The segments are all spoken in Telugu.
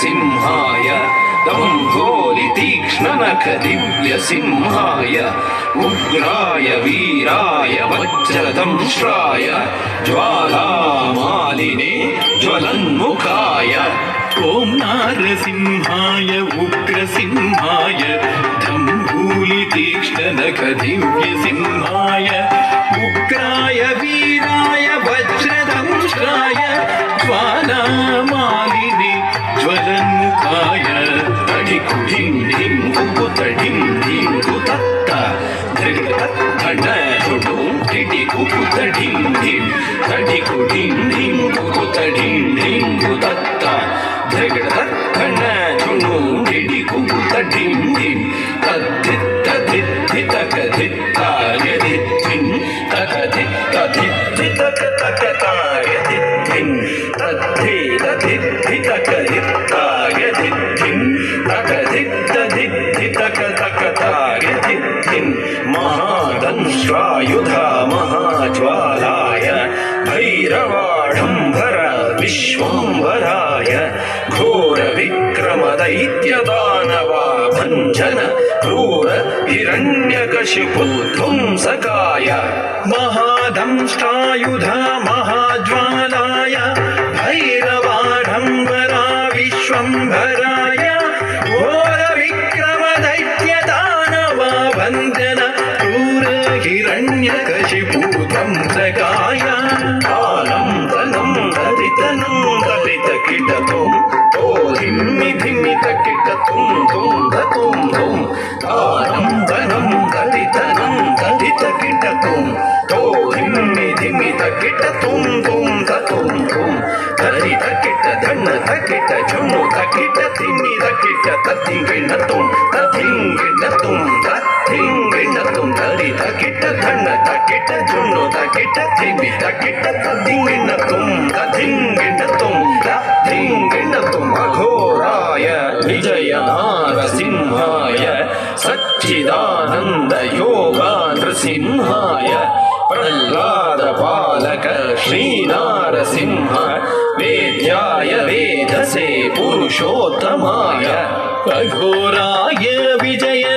उग्रसिंहाय दम्भोलि तीक्ष्णनख दिव्यसिंहाय उग्राय वीराय वज्रदंश्राय ज्वालामालिने ज्वलन्मुखाय ॐ नारसिंहाय उग्रसिंहाय धम्भूलितीक्ष्णनखदिव्यसिंहाय उग्राय वीराय वज्रदंश्राय ज्वालामालिने జ్వలం కాయ తడి కుడిం డిం ఉప్పు తడిం డిం తత్త ధరిగుడు తడ చుడు తిడి ఉప్పు తడిం డిం తడి కుడిం డిం ఉప్పు తడిం డిం తత్త ధరిగుడు भैरवाडम्बर विश्वम्भराय घोरविक्रमदैत्यदानवा भञ्जन क्रूर हिरण्यकशिपुध्वंसकाय महादंष्टायुधा महाज्वालाय भैरवाढम्बरा తకిట తుమ్ ఓ ధిమ్మి ధిమ్మి తకిట తుమ్ తుమ్ ధ తుమ్ ధుమ్ ధారం ధనం గతి ధనం గతి తకిట తుమ్. ఓ ధిమ్మి ధిమ్మి తకిట తుమ్ తుమ్ ధ తుమ్ ధుమ్ ధరి తకిట ధన్న తకిట ఝుణు తకిట ధిమ్మి తకిట తథింగిణ తుమ్ తథింగిణ తుమ్ తథింగిణ తుమ్. ధరి తకిట ధన్న తకిట ఝుణు తకిట ధిమ్మి తకిట తథింగిణ తుమ్. सच्चिदानंद योगा नृसिंहाय प्रह्लादपालक श्रीनारसिंह वेद्याय वेदसे पुरुषोत्तमाय। अघोराय विजय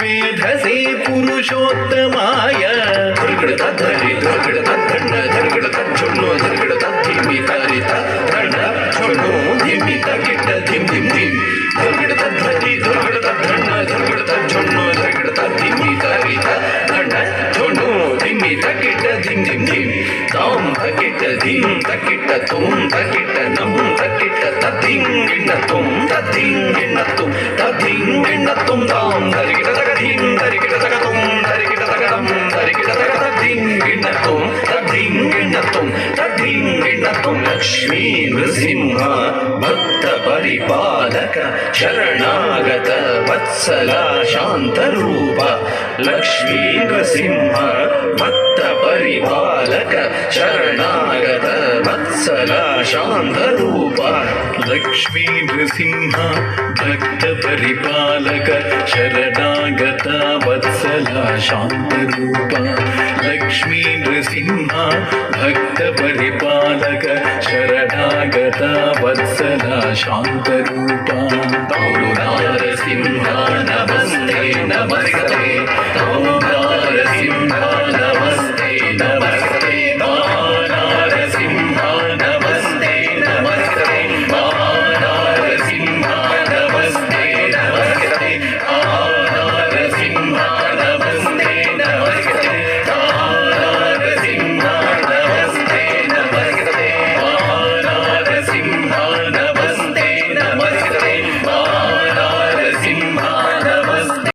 वेधसे पुरुषोत्तमाय धर्गडतद्धरि धर्गडतद्धण्ड धर्गडतच्छुण्णो धर्गडतद्धिम्बितरित दण्ड छुण्णो धिम्बित किट्ट धिं తదింగిణత్వం తదింగిణత్వం తదింగిణత్వం తాం దరిగిట తగదీం దరిగిట తగతం దరిగిట తగడం దరిగిట తగ తదింగిణత్వం తదింగిణత్వం తదింగిణత్వం లక్ష్మీ నృసింహ भक्तपरिपालक शरणागत वत्सला शान्तरूपा लक्ष्मीगृसिंह भक्तपरिपालक शरणागत वत्सला शान्तरूप लक्ष्मी नृसिंह भक्तपरिपालक शरणागत वत्सला शान्तरूप लक्ष्मी नृसिंहा भक्तपरिपालक शरणागता वत्सला शान्तरूपा गौरुदारसिंहा नमस्ते नमस्ते।